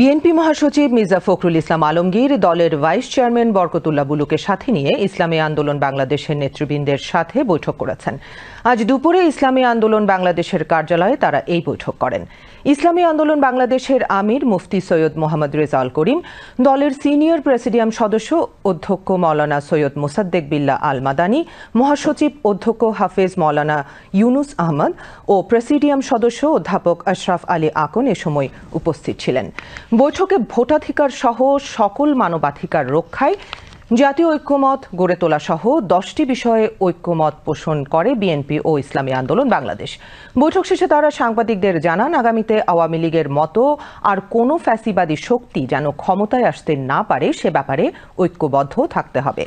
BNP মহাসচিব মির্জা ফখরুল ইসলাম আলমগীর, দলের vice chairman Barkatullah বুলুকে সাথে নিয়ে ইসলামী আন্দোলন বাংলাদেশের নেতৃবৃন্দের সাথে বৈঠক করেছেন। আজ দুপুরে ইসলামী আন্দোলন বাংলাদেশের কার্যালয়ে তারা এই বৈঠক করেন। ইসলামী আন্দোলন বাংলাদেশের আমির মুফতি সৈয়দ মোহাম্মদ রেজাউল করিম, দলের সিনিয়র প্রেসিডিয়াম সদস্য অধ্যক্ষ মৌলানা সৈয়দ মোসাদ্দেক বিল্লা আল মাদানী মহাসচিব অধ্যক্ষ হাফেজ মৌলানা ইউনুস আহমদ ও প্রেসিডিয়াম সদস্য অধ্যাপক আশরাফ আলী আকন এ সময় উপস্থিত ছিলেন। বৈঠকে ভোটাধিকার সহ সকল মানবাধিকার রক্ষায় জাতীয় ঐক্যমত গড়ে তোলা সহ দশটি বিষয়ে ঐক্যমত পোষণ করে বিএনপি ও ইসলামী আন্দোলন বাংলাদেশ। বৈঠক শেষে তারা সাংবাদিকদের জানান, আগামীতে আওয়ামী লীগের মতো আর কোনো ফ্যাসিবাদী শক্তি যেন ক্ষমতায় আসতে না পারে, সে ব্যাপারে ঐক্যবদ্ধ থাকতে হবে।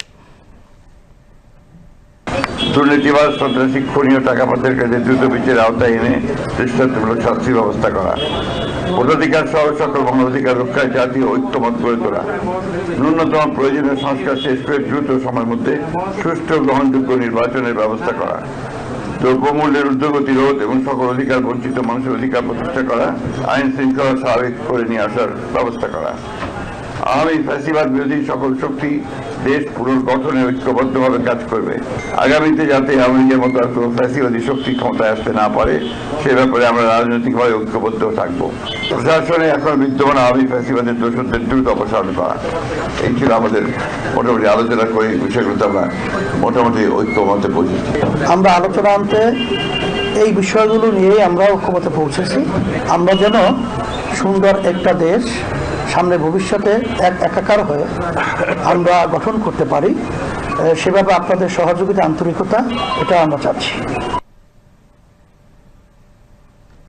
দুর্নীতিবাদ সন্ত্রাসী খুনীয় টাকা পাচারকারীদের দ্রুত বিচারের আওতায় এনে দৃষ্টান্তমূলক শাস্তির ব্যবস্থা করা। ভোটাধিকার সহ সকল মানবাধিকার রক্ষায় জাতীয় ঐক্যমত গড়ে তোলা। ন্যূনতম প্রয়োজনীয় সংস্কার শেষ করে দ্রুত সময়ের মধ্যে সুষ্ঠু গ্রহণযোগ্য নির্বাচনের ব্যবস্থা করা। দ্রব্যমূল্যের ঊর্ধ্বগতি রোধ এবং সকল অধিকার বঞ্চিত মানুষের অধিকার প্রতিষ্ঠা করা, আইন শৃঙ্খলা স্বাভাবিক করে নিয়ে আসার ব্যবস্থা করা। আগামী ফ্যাসিবাদ বিরোধী সকল শক্তি দেশ পুনর্গঠনে ঐক্যবদ্ধভাবে কাজ করবে। আগামীতে যাতে লীগের মতো আর কোনো ফ্যাসিবাদী শক্তি ক্ষমতায় আসতে না পারে, সে ব্যাপারে আমরা রাজনৈতিকভাবে ঐক্যবদ্ধ থাকব। প্রশাসনে এখন বিদ্যমান আওয়ামী ফ্যাসিবাদের দোষদের দ্রুত অপসারণ করা। এই ছিল আমাদের মোটামুটি আলোচনা করে বিষয়গুলোতে আমরা মোটামুটি ঐক্যমতে পৌঁছেছি। আমরা আলোচনা আনতে এই বিষয়গুলো নিয়েই আমরা ঐক্যমতে পৌঁছেছি। আমরা যেন সুন্দর একটা দেশ সামনে ভবিষ্যতে এক একাকার হয়ে আমরা গঠন করতে পারি সেভাবে আপনাদের সহযোগিতা, আন্তরিকতা, এটা আমরা চাচ্ছি।